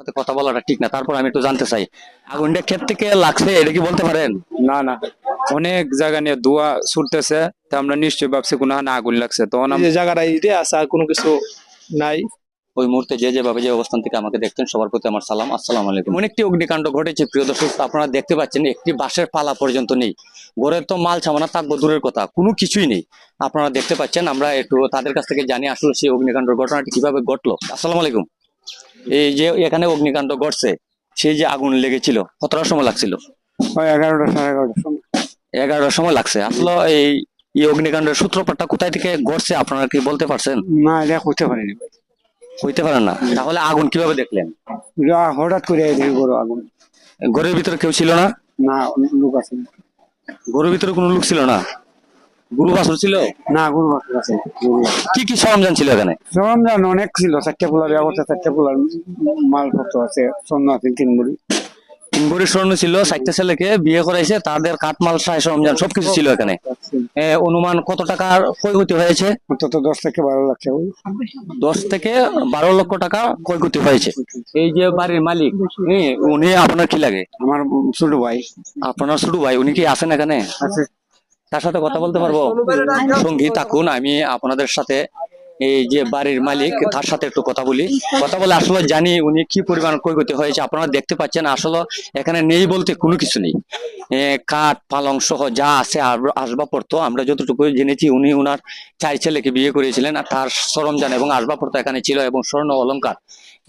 সাথে কথা বলাটা ঠিক না তারপর আমি একটু জানতে চাই। আগুনটা ক্ষেত থেকে লাগছে এটা কি বলতে পারেন? না না। অনেক জায়গা নিয়ে ধোয়া ছুটতেছে তো আমরা নিশ্চয়ই ভাবছি কোনো হানে আগুন লাগছে। তখন এই যে জায়গাটা ইটে আছে আর কোনো কিছু নাই। ওই মুহূর্তে যে যেভাবে যে অবস্থান থেকে আমাকে দেখছেন সবার প্রতি আমার সালাম। আসসালাম আলাইকুম। এমন একটি অগ্নিকাণ্ড ঘটেছে প্রিয় দর্শক আপনারা দেখতে পাচ্ছেন একটি বাঁশের পালা পর্যন্ত নেই। ঘরের তো মাল ছামানা থাকব দূরের কথা কোনো কিছুই নেই। আপনারা দেখতে পাচ্ছেন আমরা একটু তাদের কাছ থেকে জানি আসলে সেই অগ্নিকাণ্ডের ঘটনাটি কীভাবে ঘটলো। আসসালামু আলাইকুম। এই যে এখানে অগ্নিকাণ্ড ঘটছে সেই যে আগুন লেগেছিল কতটার সময় লাগছিল? এগারোটা সাড়ে এগারোটার সময়। এগারোটার সময় লাগছে। আসলে এই এই অগ্নিকাণ্ডের সূত্রপাতটা কোথায় থেকে ঘটছে আপনারা কি বলতে পারছেন? না এটা করতে পারিনি। হইতে পারেন না। তাহলে আগুন কীভাবে দেখলেন? হঠাৎ করে গরু আগুন। ঘরের ভিতরে কেউ ছিল না? না লোক আছে। ঘরের ভিতরে কোনো লোক ছিল না? গরু বাছুর ছিল? না গরু বাছুর আছে। কি কি সরঞ্জাম ছিল এখানে? সরঞ্জাম অনেক ছিল চারটে পোলার ব্যবস্থা চারটে পোলার মালপত্র আছে স্বর্ণ আছে তিন মুড়ি তিন ভরি স্বর্ণ ছিল চারটা ছেলেকে বিয়ে করাইছে তাদের কাঠমাল সাই সরঞ্জাম সবকিছু ছিল এখানে। এ, অনুমান কত টাকার ক্ষয়ক্ষতি হয়েছে? অন্তত দশ থেকে বারো লাখ দশ থেকে বারো লক্ষ টাকা ক্ষয়ক্ষতি হয়েছে। এই যে বাড়ির মালিক উনি আপনার কি লাগে? আমার ছোট ভাই। আপনার ছোট ভাই উনি কি আছেন এখানে? আছে। তার সাথে কথা বলতে পারব? সঙ্গী থাকুন আমি আপনাদের সাথে এই যে বাড়ির মালিক তার সাথে একটু কথা বলি। কথা বলে আসলে জানি উনি কি পরিমাণ ক্ষয়ক্ষতি হয়েছে। আপনারা দেখতে পাচ্ছেন আসলে এখানে নেই বলতে কোনো কিছু নেই। এ, কাঠ পালং সহ যা আছে আসবাবপত্র আমরা যতটুকু জেনেছি উনি উনার চার ছেলেকে বিয়ে করেছিলেন আর তার সরঞ্জাম এবং আসবাবপত্র এখানে ছিল এবং স্বর্ণ অলংকার।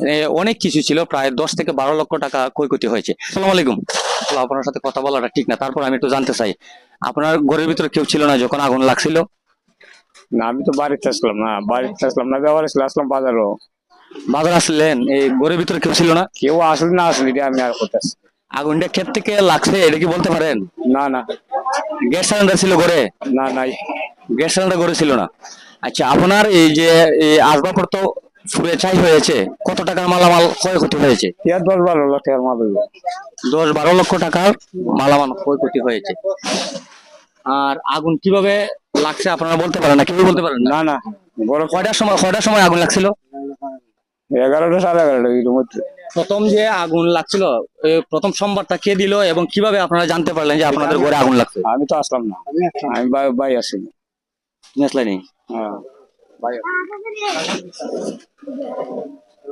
এ, অনেক কিছু ছিল প্রায় দশ থেকে বারো লক্ষ টাকা ক্ষয়ক্ষতি হয়েছে। সালাম আলাইকুম। আসলে আপনার সাথে কথা বলাটা ঠিক না। তারপর আমি একটু জানতে চাই আপনার ঘরের ভিতরে কেউ ছিল না যখন আগুন লাগছিল? না আমি তো বাড়িতে আসলাম না বাড়িতে আসলাম না ব্যবহার আসলে আসলাম বাজারও। বাজার আসলেন এই ঘরের ভিতরে কেউ ছিল না? কেউ আসলে না আসলে আমি আর করতেছি আগুনটা ক্ষেত থেকে লাগছে এটা কি বলতে পারেন? না না। গ্যাস সিলিন্ডার ছিল ঘরে? না নাই। গ্যাস সিলিন্ডার ঘরে ছিল না। আচ্ছা আপনার এই যে আসবাবপত্র ফুরে চাই হয়েছে। কত টাকার মালামাল ক্ষয়ক্ষতি হয়েছে? ইয়ার দশ বারো লাখ টাকার মাল দশ বারো লক্ষ টাকার মালামাল ক্ষয়ক্ষতি হয়েছে। আর আগুন কীভাবে লাগছে আপনারা বলতে পারেন না? কীভাবে বলতে পারেন না? না বড় কয়টার সময় কয়টার সময় আগুন লাগছিল? এগারোটা সাড়ে এগারোটা এর মধ্যে। প্রথম যে আগুন লাগছিল প্রথম সোমবারটা কে দিল এবং কীভাবে আপনারা জানতে পারলেন যে আপনাদের ঘরে আগুন লাগছে? আমি তো আসলাম না। আমি বাই- আসিনি। তুমি আসলে নেই? হ্যাঁ।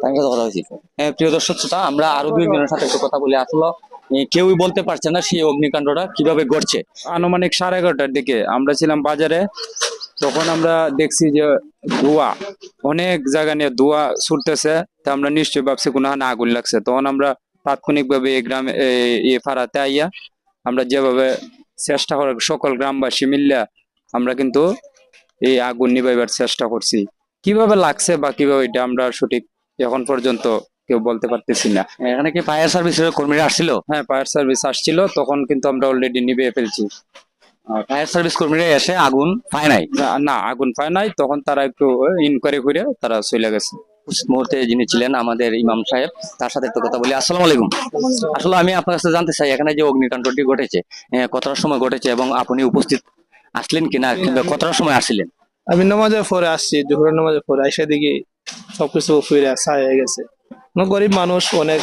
তার প্রিয় দর্শক শ্রোতা, আমরা আরও দুই জনের সাথে একটু কথা বলি। আসলে কেউই বলতে পারছে না সেই অগ্নিকাণ্ডটা কীভাবে ঘটছে। আনুমানিক সাড়ে এগারোটার দিকে আমরা ছিলাম বাজারে, তখন আমরা দেখছি যে ধোয়া, অনেক জায়গা নিয়ে ধোয়া ছুটতেছে, তা আমরা নিশ্চয়ই ভাবছি কোনো হানে আগুন লাগছে। তখন আমরা তাৎক্ষণিক ভাবে এই গ্রামে এই ফাড়াতে আইয়া আমরা যেভাবে চেষ্টা করে সকল গ্রামবাসী মিললে আমরা কিন্তু এই আগুন নিভাইবার চেষ্টা করছি। কীভাবে লাগছে বা কীভাবে এটা আমরা সঠিক এখন পর্যন্ত কেউ বলতে পারতেছি না। এখানে কি ফায়ার সার্ভিসের কর্মীরা আসছিল? হ্যাঁ ফায়ার সার্ভিস আসছিল তখন কিন্তু আমরা অলরেডি নিভিয়ে ফেলছি। ফায়ার সার্ভিস কর্মীরা এসে আগুন পায় নাই? না, আগুন পায় নাই তখন তারা একটু ইনকোয়ারি করে তারা চলে গেছে। মুহূর্তে যিনি ছিলেন আমাদের ইমাম সাহেব তার সাথে একটু কথা বলি। আসসালামু আলাইকুম। আসলে আমি আপনার কাছে জানতে চাই এখানে যে অগ্নিকাণ্ডটি ঘটেছে কতটার সময় ঘটেছে এবং আপনি উপস্থিত আসলেন কিনা? কিংবা কতটার সময় আসছিলেন? আমি নামাজের পরে আসছি জোহরের নামাজের পরে আইসা দিকে সবকিছু ফিরে ছাই হয়ে গেছে। গরিব মানুষ অনেক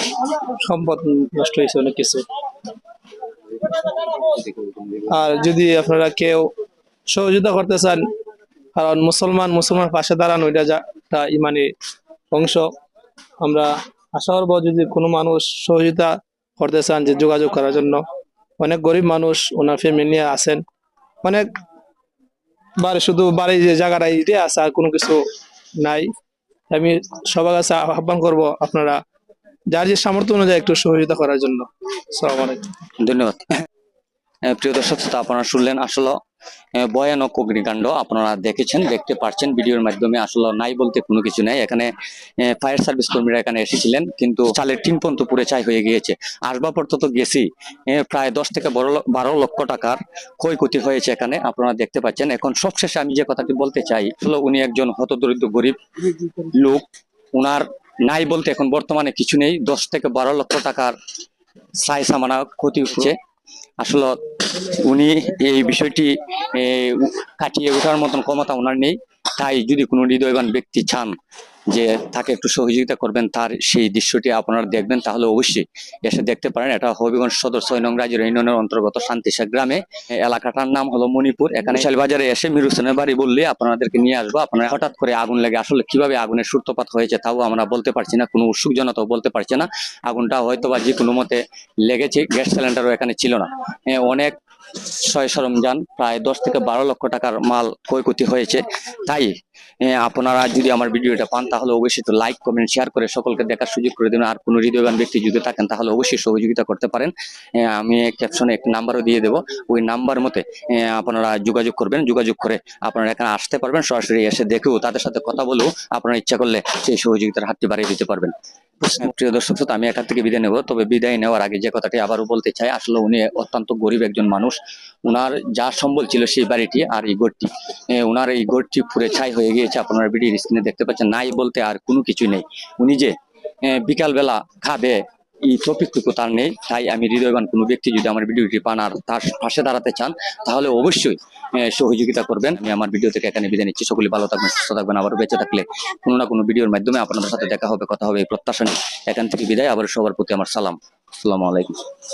সম্পদ নষ্ট হয়েছে অনেক কিছু। আর যদি আপনারা কেউ সহযোগিতা করতে চান কারণ মুসলমান মুসলমান পাশে দাঁড়ানো এটা যা ইমানি অংশ। আমরা আশা করব যদি কোনো মানুষ সহযোগিতা করতে চান যে যোগাযোগ করার জন্য। অনেক গরিব মানুষ ওনার ফ্যামিলি নিয়ে আসেন। অনেক বাড়ি শুধু বাড়ি যে জায়গাটা ইটে আছে, আর কোনো কিছু নাই। আমি সবার কাছে আহ্বান করব আপনারা যার যে সামর্থ্য অনুযায়ী একটু সহযোগিতা করার জন্য। সালাম আলাইকুম। ধন্যবাদ। প্রিয় দর্শক আপনারা শুনলেন আসলে ভয়ানক অগ্নিকাণ্ড আপনারা দেখেছেন, দেখতে পারছেন, ভিডিওর মাধ্যমে আসলে নাই বলতে কোনো কিছু নাই। এখানে ফায়ার সার্ভিস কর্মীরা এখানে এসেছিলেন, কিন্তু চালের টিন পর্যন্ত পুরে ছাই হয়ে গিয়েছে। আসবাবপত্র তো গেছি প্রায় দশ থেকে বারো বারো লক্ষ টাকার ক্ষয়ক্ষতি হয়েছে এখানে, আপনারা দেখতে পাচ্ছেন। এখন সবশেষে আমি যে কথাটি বলতে চাই, আসলে উনি একজন হতদরিদ্র গরিব লোক, উনার নাই বলতে এখন বর্তমানে কিছু নেই, দশ থেকে বারো লক্ষ টাকার সাই সামানা ক্ষতি হচ্ছে। আসলে উনি এই বিষয়টি কাটিয়ে ওঠার মতন ক্ষমতা ওনার নেই। তাই যদি কোনো হৃদয়বান ব্যক্তি চান যে তাকে একটু সহযোগিতা করবেন, তার সেই দৃশ্যটি আপনারা দেখবেন, তাহলে অবশ্যই এসে দেখতে পারেন। এটা হবিগঞ্জ সদর ছয় নং রাজের ইউনিয়নের অন্তর্গত শান্তিশা গ্রামে। এলাকাটার নাম হলো মণিপুর। এখানে শালবাজারে এসে মিরু হোসেনের বাড়ি বললে আপনাদেরকে নিয়ে আসব। আপনারা হঠাৎ করে আগুন লেগে আসলে কীভাবে আগুনের সূত্রপাত হয়েছে তাও আমরা বলতে পারছি না, কোনো উৎসুকজনতাও বলতে পারছি না। আগুনটা হয়তো বা যে কোনো মতে লেগেছে, গ্যাস সিলিন্ডারও এখানে ছিল না। অনেক ছয় সরঞ্জাম প্রায় দশ থেকে বারো লক্ষ টাকার মাল ক্ষয়ক্ষতি হয়েছে। তাই আপনারা যদি আমার ভিডিওটা পান, তাহলে অবশ্যই একটু লাইক কমেন্ট শেয়ার করে সকলকে দেখার সুযোগ করে দেবেন। আর কোনো হৃদয়বান ব্যক্তি যদি থাকেন, তাহলে অবশ্যই সহযোগিতা করতে পারেন। আমি ক্যাপশনে এক নাম্বারও দিয়ে দেবো। ওই নাম্বার মতে আপনারা যোগাযোগ করবেন। যোগাযোগ করে আপনারা এখানে আসতে পারবেন। সরাসরি এসে দেখেও তাদের সাথে কথা বলেও আপনারা ইচ্ছা করলে সেই সহযোগিতার হাতটি বাড়িয়ে দিতে পারবেন। প্রিয় দর্শক আমি এখান থেকে বিদায় নেব। তবে বিদায় নেওয়ার আগে যে কথাটি আবারও বলতে চাই আসলে উনি অত্যন্ত গরিব একজন মানুষ। উনার যা সম্বল ছিল সেই বাড়িটি আর এই এ, উনার এই ঘরটি পুরে ছাই হয়ে গিয়েছে। আপনারা ভিডিওর স্ক্রিনে দেখতে পাচ্ছেন। নাই বলতে আর কোনো কিছুই নেই। উনি যে বিকালবেলা খাবে এই টপিকটুকু তার নেই, তাই আমি হৃদয়বান কোনো ব্যক্তি যদি আমার ভিডিওটি পান আর তার পাশে দাঁড়াতে চান, তাহলে অবশ্যই সহযোগিতা করবেন। আমি আমার ভিডিও থেকে এখানে বিদায় নিচ্ছি। সকলে ভালো থাকবেন, সুস্থ থাকবেন আবার বেঁচে থাকলে কোনো না কোনো ভিডিওর মাধ্যমে আপনাদের সাথে দেখা হবে, কথা হবে, এই প্রত্যাশা নিয়ে। এখান থেকে বিদায় আবার সবার প্রতি আমার সালাম। আসসালামু আলাইকুম।